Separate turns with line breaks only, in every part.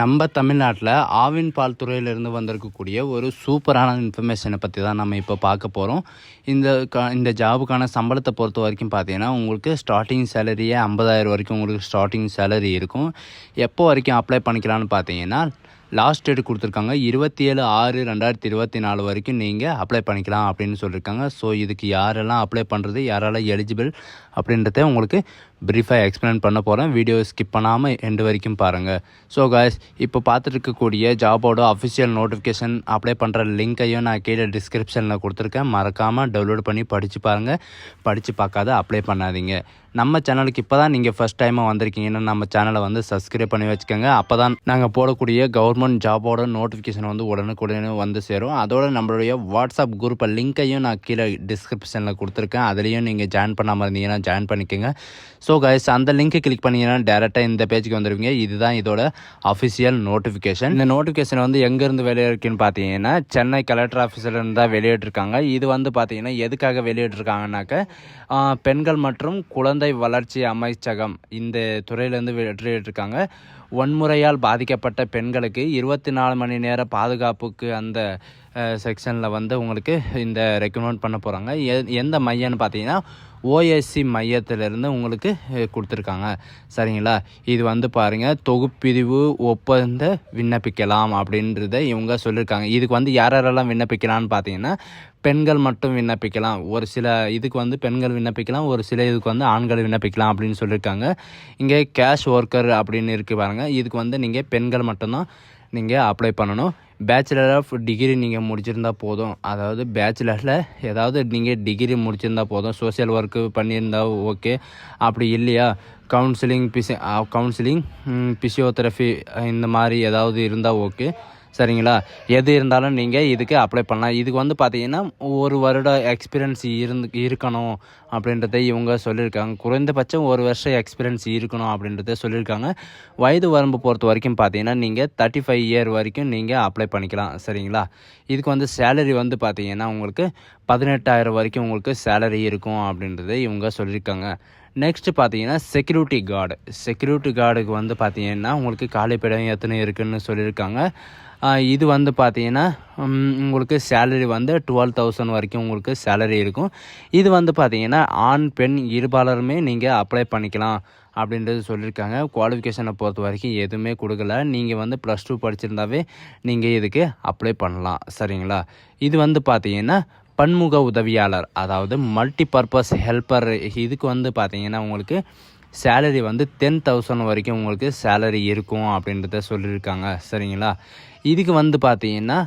நம்ம தமிழ்நாட்டில் ஆவின் பால் துறையிலிருந்து வந்திருக்கக்கூடிய ஒரு சூப்பரான இன்ஃபர்மேஷனை பற்றி தான் நம்ம இப்போ பார்க்க போகிறோம் இந்த க இந்த ஜாபுக்கான சம்பளத்தை பொறுத்த வரைக்கும் பார்த்தீங்கன்னா உங்களுக்கு ஸ்டார்டிங் சேலரியே ஐம்பதாயிரம் வரைக்கும் உங்களுக்கு ஸ்டார்டிங் சேலரி இருக்கும். எப்போ வரைக்கும் அப்ளை பண்ணிக்கலாம்னு பார்த்தீங்கன்னா லாஸ்ட் டேட் கொடுத்துருக்காங்க. இருபத்தி ஏழு ஆறு ரெண்டாயிரத்தி இருபத்தி நாலு வரைக்கும் நீங்கள் அப்ளை பண்ணிக்கலாம் அப்படின்னு சொல்லியிருக்காங்க ஸோ இதுக்கு யாரெல்லாம் அப்ளை பண்ணுறது யாரால எலிஜிபிள் அப்படின்றத உங்களுக்கு ப்ரீஃபாக எக்ஸ்பிளைன் பண்ண போகிறேன் வீடியோ ஸ்கிப் பண்ணாமல் எண்டு வரைக்கும் பாருங்கள் ஸோ காய்ஸ் இப்போ பார்த்துட்டு இருக்கக்கூடிய ஜாபோட அஃபிஷியல் நோட்டிஃபிகேஷன் அப்ளை பண்ணுற லிங்க்கையும் நான் கீழே டிஸ்கிரிப்ஷனில் கொடுத்துருக்கேன். மறக்காமல் டவுன்லோட் பண்ணி படித்து பாருங்கள் படித்து பார்க்காத அப்ளை பண்ணாதீங்க. நம்ம சேனலுக்கு இப்போ தான் நீங்கள் ஃபஸ்ட் டைமாக வந்திருக்கீங்கன்னா நம்ம சேனலை வந்து சப்ஸ்கிரைப் பண்ணி வச்சுக்கோங்க. அப்போ தான் நாங்கள் போடக்கூடிய கவர்மெண்ட் ஜாபோட நோட்டிஃபிகேஷன் வந்து உடனுக்குடனே வந்து சேரும். அதோட நம்மளுடைய வாட்ஸ்அப் குரூப்பை லிங்க்கையும் நான் கீழே டிஸ்கிரிப்ஷனில் கொடுத்துருக்கேன். அதுலேயும் நீங்கள் ஜாயின் பண்ணாமல் இருந்தீங்கன்னா ஜாயின் பண்ணிக்கோங்க. ஸோ கைஸ் அந்த லிங்க்கை கிளிக் பண்ணிங்கன்னா டேரெக்டாக இந்த பேஜுக்கு வந்துடுவீங்க இதுதான் இதோட அஃபிஷியல் நோட்டிஃபிகேஷன் இந்த நோட்டிஃபிகேஷன் வந்து எங்கேருந்து வெளியிட்டிருக்குன்னு பார்த்தீங்கன்னா சென்னை கலெக்டர் ஆஃபீஸில் தான் வெளியிட்டிருக்காங்க இது வந்து பார்த்தீங்கன்னா எதுக்காக வெளியிட்டிருக்காங்கனாக்க பெண்கள் மற்றும் குழந்தை வளர்ச்சி அமைச்சகம் இந்த துறையிலேருந்து வெற்றியிட்டிருக்காங்க வன்முறையால் பாதிக்கப்பட்ட பெண்களுக்கு இருபத்தி நாலு மணி நேர பாதுகாப்புக்கு அந்த செக்ஷனில் வந்து உங்களுக்கு இந்த ரெக்கமெண்ட் பண்ண போகிறாங்க எ எந்த மையம்னு பார்த்தீங்கன்னா ஓஎஸ்சி மையத்திலிருந்து உங்களுக்கு கொடுத்துருக்காங்க. சரிங்களா? இது வந்து பாருங்கள் தொகுப்பிரிவு ஒப்பந்த விண்ணப்பிக்கலாம் அப்படின்றத இவங்க சொல்லியிருக்காங்க இதுக்கு வந்து யார் யாரெல்லாம் விண்ணப்பிக்கலாம்னு பார்த்தீங்கன்னா பெண்கள் மட்டும் விண்ணப்பிக்கலாம். ஒரு சில இதுக்கு வந்து பெண்கள் விண்ணப்பிக்கலாம் ஒரு சில இதுக்கு வந்து ஆண்கள் விண்ணப்பிக்கலாம் அப்படின்னு சொல்லியிருக்காங்க இங்கே கேஷ் ஒர்க்கர் அப்படின்னு இருக்குது பாருங்கள் இதுக்கு வந்து நீங்கள் பெண்கள் மட்டும்தான் நீங்கள் அப்ளை பண்ணணும். பேச்சுலர் ஆஃப் டிகிரி நீங்கள் முடிச்சிருந்தா போதும். அதாவது பேச்சுலரில் ஏதாவது நீங்கள் டிகிரி முடிச்சிருந்தா போதும். சோஷியல் ஒர்க்கு பண்ணியிருந்தா ஓகே அப்படி இல்லையா? கவுன்சிலிங் பிசி கவுன்சிலிங் பிசியோதெரபி இந்த மாதிரி ஏதாவது இருந்தால் ஓகே சரிங்களா? எது இருந்தாலும் நீங்கள் இதுக்கு அப்ளை பண்ணலாம். இதுக்கு வந்து பார்த்தீங்கன்னா ஒரு வருட எக்ஸ்பீரியன்ஸ் இருந்து இருக்கணும் அப்படின்றத இவங்க சொல்லியிருக்காங்க. குறைந்தபட்சம் ஒரு வருஷம் எக்ஸ்பீரியன்ஸ் இருக்கணும் அப்படின்றத சொல்லியிருக்காங்க. வயது வரம்பு பொறுத்த வரைக்கும் பார்த்தீங்கன்னா நீங்கள் தேர்ட்டி ஃபைவ் இயர் வரைக்கும் நீங்கள் அப்ளை பண்ணிக்கலாம். சரிங்களா? இதுக்கு வந்து சேலரி வந்து பார்த்தீங்கன்னா உங்களுக்கு பதினெட்டாயிரம் வரைக்கும் உங்களுக்கு சேலரி இருக்கும் அப்படின்றத இவங்க சொல்லியிருக்காங்க. நெக்ஸ்ட் பார்த்தீங்கன்னா செக்யூரிட்டி கார்டு செக்யூரிட்டி கார்டுக்கு வந்து பார்த்தீங்கன்னா உங்களுக்கு காலிப்பிடம் எத்தனை இருக்குன்னு சொல்லியிருக்காங்க. இது வந்து பார்த்தீங்கன்னா உங்களுக்கு சேலரி வந்து டுவெல் தௌசண்ட் வரைக்கும் உங்களுக்கு சேலரி இருக்கும். இது வந்து பார்த்தீங்கன்னா ஆண் பெண் இருபாலருமே நீங்கள் அப்ளை பண்ணிக்கலாம் அப்படின்றது சொல்லியிருக்காங்க. குவாலிஃபிகேஷனை பொறுத்த வரைக்கும் எதுவுமே கொடுக்கல. நீங்கள் வந்து ப்ளஸ் டூ படிச்சிருந்தாவே நீங்கள் இதுக்கு அப்ளை பண்ணலாம். சரிங்களா? இது வந்து பார்த்தீங்கன்னா பன்முக உதவியாளர் அதாவது மல்டி பர்பஸ் ஹெல்ப்பர் இதுக்கு வந்து பார்த்தீங்கன்னா உங்களுக்கு சேலரி வந்து டென் தௌசண்ட் வரைக்கும் உங்களுக்கு சேலரி இருக்கும் அப்படின்றத சொல்லியிருக்காங்க. சரிங்களா? இதுக்கு வந்து பார்த்தீங்கன்னா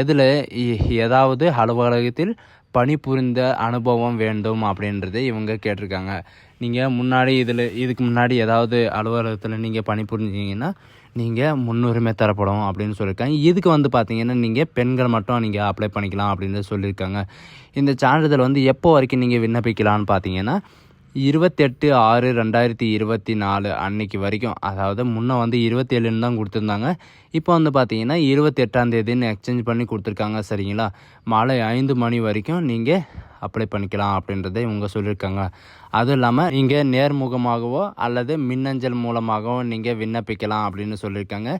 எதில் ஏதாவது அலுவலகத்தில் பணிபுரிந்த அனுபவம் வேண்டும் அப்படின்றத இவங்க கேட்டிருக்காங்க. நீங்கள் முன்னாடி இதில் இதுக்கு முன்னாடி ஏதாவது அலுவலகத்தில் நீங்கள் பணிபுரிஞ்சிங்கன்னா நீங்கள் முன்னுரிமை தரப்படும் அப்படின்னு சொல்லியிருக்காங்க. இதுக்கு வந்து பார்த்தீங்கன்னா நீங்கள் பெண்கள் மட்டும் நீங்கள் அப்ளை பண்ணிக்கலாம் அப்படின்னு சொல்லியிருக்காங்க. இந்த சான்றிதழ் வந்து எப்போ வரைக்கும் நீங்கள் விண்ணப்பிக்கலாம்னு பார்த்தீங்கன்னா இருபத்தெட்டு ஆறு ரெண்டாயிரத்தி இருபத்தி நாலு அன்னைக்கு வரைக்கும் அதாவது முன்னே வந்து இருபத்தேழுன்னு தான் கொடுத்துருந்தாங்க. இப்போ வந்து பார்த்தீங்கன்னா இருபத்தெட்டாம் தேதின்னு எக்ஸ்சேஞ்ச் பண்ணி கொடுத்துருக்காங்க சரிங்களா? மாலை ஐந்து மணி வரைக்கும் நீங்கள் அப்ளை பண்ணிக்கலாம் அப்படின்றத இவங்க சொல்லியிருக்காங்க. அதுவும் இல்லாமல் நீங்கள் நேர்முகமாகவோ அல்லது மின்னஞ்சல் மூலமாகவோ நீங்கள் விண்ணப்பிக்கலாம் அப்படின்னு சொல்லியிருக்காங்க.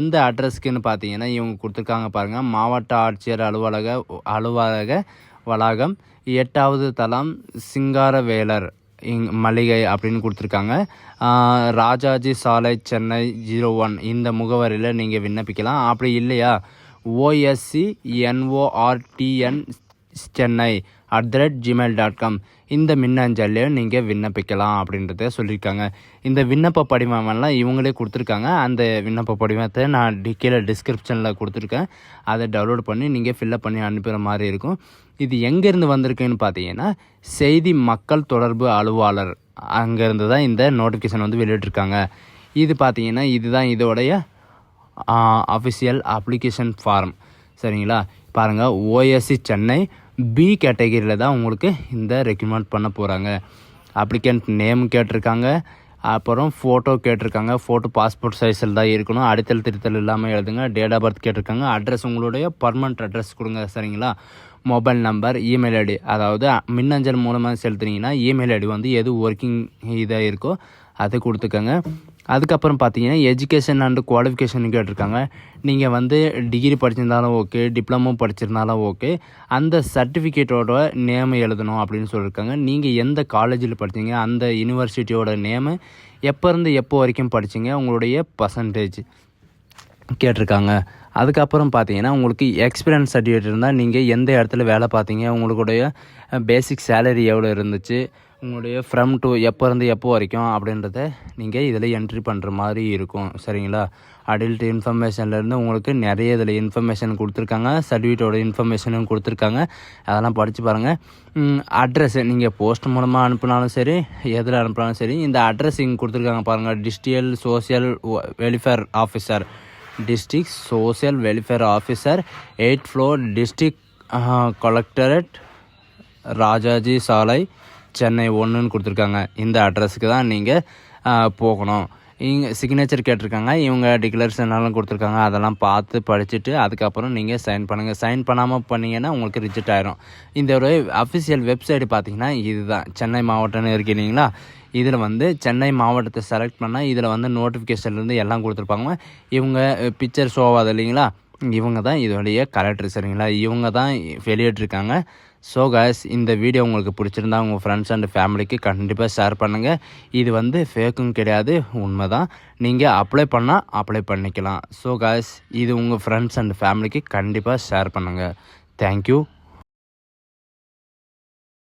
எந்த அட்ரஸ்க்குன்னு பார்த்தீங்கன்னா இவங்க கொடுத்துருக்காங்க பாருங்கள் மாவட்ட ஆட்சியர் அலுவலக அலுவலக வளாகம். எட்டாவது தளம் சிங்காரவேலர் இங் மளிகை அப்படின்னு கொடுத்துருக்காங்க. ராஜாஜி சாலை சென்னை ஜீரோ ஒன். இந்த முகவரியில் நீங்கள் விண்ணப்பிக்கலாம். அப்படி இல்லையா? OSC NORTN Chennai at the rate Gmail dot com. இந்த மின்னஞ்சல்லையும் நீங்கள் விண்ணப்பிக்கலாம் அப்படின்றத சொல்லியிருக்காங்க. இந்த விண்ணப்ப படிவமெல்லாம் இவங்களே கொடுத்துருக்காங்க. அந்த விண்ணப்ப படிவத்தை நான் டி கீழே டிஸ்கிரிப்ஷனில் கொடுத்துருக்கேன். அதை டவுன்லோட் பண்ணி நீங்கள் ஃபில்லப் பண்ணி அனுப்புகிற மாதிரி இருக்கும். இது எங்கேருந்து வந்திருக்குன்னு பார்த்தீங்கன்னா செய்தி மக்கள் தொடர்பு அலுவலர் அங்கேருந்து தான் இந்த நோட்டிஃபிகேஷன் வந்து வெளியிட்டிருக்காங்க. இது பார்த்தீங்கன்னா இதுதான் இதோடைய அஃபிஷியல் அப்ளிகேஷன் ஃபார்ம் சரிங்களா? பாருங்கள் ஓஎஸ்சி சென்னை பி கேட்டகரியில் தான் உங்களுக்கு இந்த ரெக்கமெண்ட் பண்ண போகிறாங்க அப்ளிகண்ட் நேம் கேட்டிருக்காங்க. அப்புறம் ஃபோட்டோ கேட்டிருக்காங்க. ஃபோட்டோ பாஸ்போர்ட் சைஸில் தான் இருக்கணும். அடித்தல் திருத்தல் இல்லாமல் எழுதுங்க. டேட் ஆஃப் பர்த் கேட்டிருக்காங்க. அட்ரஸ் உங்களுடைய பர்மனண்ட் அட்ரஸ் கொடுங்க சரிங்களா? மொபைல் நம்பர் இமெயில் ஐடி அதாவது மின்னஞ்சல் மூலமாக செலுத்துனீங்கன்னா இமெயில் ஐடி வந்து எது ஒர்க்கிங் இதாக இருக்கோ அதை கொடுத்துக்கோங்க. அதுக்கப்புறம் பார்த்தீங்கன்னா எஜுகேஷன் அண்டு குவாலிஃபிகேஷன் கேட்டிருக்காங்க. நீங்கள் வந்து டிகிரி படிச்சிருந்தாலும் ஓகே டிப்ளமோ படிச்சிருந்தாலும் ஓகே அந்த சர்டிஃபிகேட்டோட நேம் எழுதணும் அப்படின்னு சொல்லியிருக்காங்க. நீங்கள் எந்த காலேஜில் படித்தீங்க அந்த யூனிவர்சிட்டியோட நேமு எப்போ இருந்து எப்போ வரைக்கும் படித்தீங்க உங்களுடைய பர்சன்டேஜ் கேட்டிருக்காங்க. அதுக்கப்புறம் பார்த்தீங்கன்னா உங்களுக்கு எக்ஸ்பீரியன்ஸ் சர்டிஃபிகேட் இருந்தால் நீங்கள் எந்த இடத்துல வேலை பார்த்தீங்க உங்களுடைய பேசிக் சேலரி எவ்வளோ இருந்துச்சு உங்களுடைய ஃப்ரம் டு எப்போருந்து எப்போ வரைக்கும் அப்படின்றத நீங்கள் இதில் என்ட்ரி பண்ணுற மாதிரி இருக்கும். சரிங்களா? அடல்ட் இன்ஃபர்மேஷன்லேருந்து உங்களுக்கு நிறைய இதில் இன்ஃபர்மேஷன் கொடுத்துருக்காங்க. சர்டிஃபிகேட்டோட இன்ஃபர்மேஷனும் கொடுத்துருக்காங்க. அதெல்லாம் படித்து பாருங்கள் அட்ரஸ் நீங்கள் போஸ்ட் மூலமாக அனுப்புனாலும் சரி எதில் அனுப்புனாலும் சரி இந்த அட்ரஸ் இங்கே கொடுத்துருக்காங்க பாருங்கள் district social welfare officer district social welfare officer eight floor district collectorate Rajaji சாலை சென்னை ஒன்றுன்னு கொடுத்துருக்காங்க. இந்த அட்ரஸுக்கு தான் நீங்கள் போகணும். இங்கே சிக்னேச்சர் கேட்டிருக்காங்க. இவங்க டிக்ளரேஷன்லாம் கொடுத்துருக்காங்க. அதெல்லாம் பார்த்து படிச்சுட்டு அதுக்கப்புறம் நீங்கள் சைன் பண்ணுங்கள் சைன் பண்ணாமல் பண்ணீங்கன்னா உங்களுக்கு ரிஜெக்ட் ஆயிரும். இந்த ஒரு அஃபிஷியல் வெப்சைட் பார்த்தீங்கன்னா இதுதான். சென்னை மாவட்டம்னு இருக்கு இல்லைங்களா இதில் வந்து சென்னை மாவட்டத்தை செலக்ட் பண்ணால் இதில் வந்து நோட்டிஃபிகேஷன்லேருந்து எல்லாம் கொடுத்துருப்பாங்க. இவங்க பிக்சர் ஷோவாது இல்லைங்களா? இவங்க தான் இதோடைய கலெக்டர் சரிங்களா? இவங்க தான் வெளியிட்ருக்காங்க ஸோ guys இந்த வீடியோ உங்களுக்கு பிடிச்சிருந்தா உங்கள் ஃப்ரெண்ட்ஸ் அண்ட் ஃபேமிலிக்கு கண்டிப்பாக ஷேர் பண்ணுங்கள் இது வந்து ஃபேக்கும் கிடையாது உண்மை தான் நீங்கள் அப்ளை பண்ணால் அப்ளை பண்ணிக்கலாம். ஸோ guys இது உங்கள் ஃப்ரெண்ட்ஸ் அண்ட் ஃபேமிலிக்கு கண்டிப்பாக ஷேர் பண்ணுங்கள் தேங்க்யூ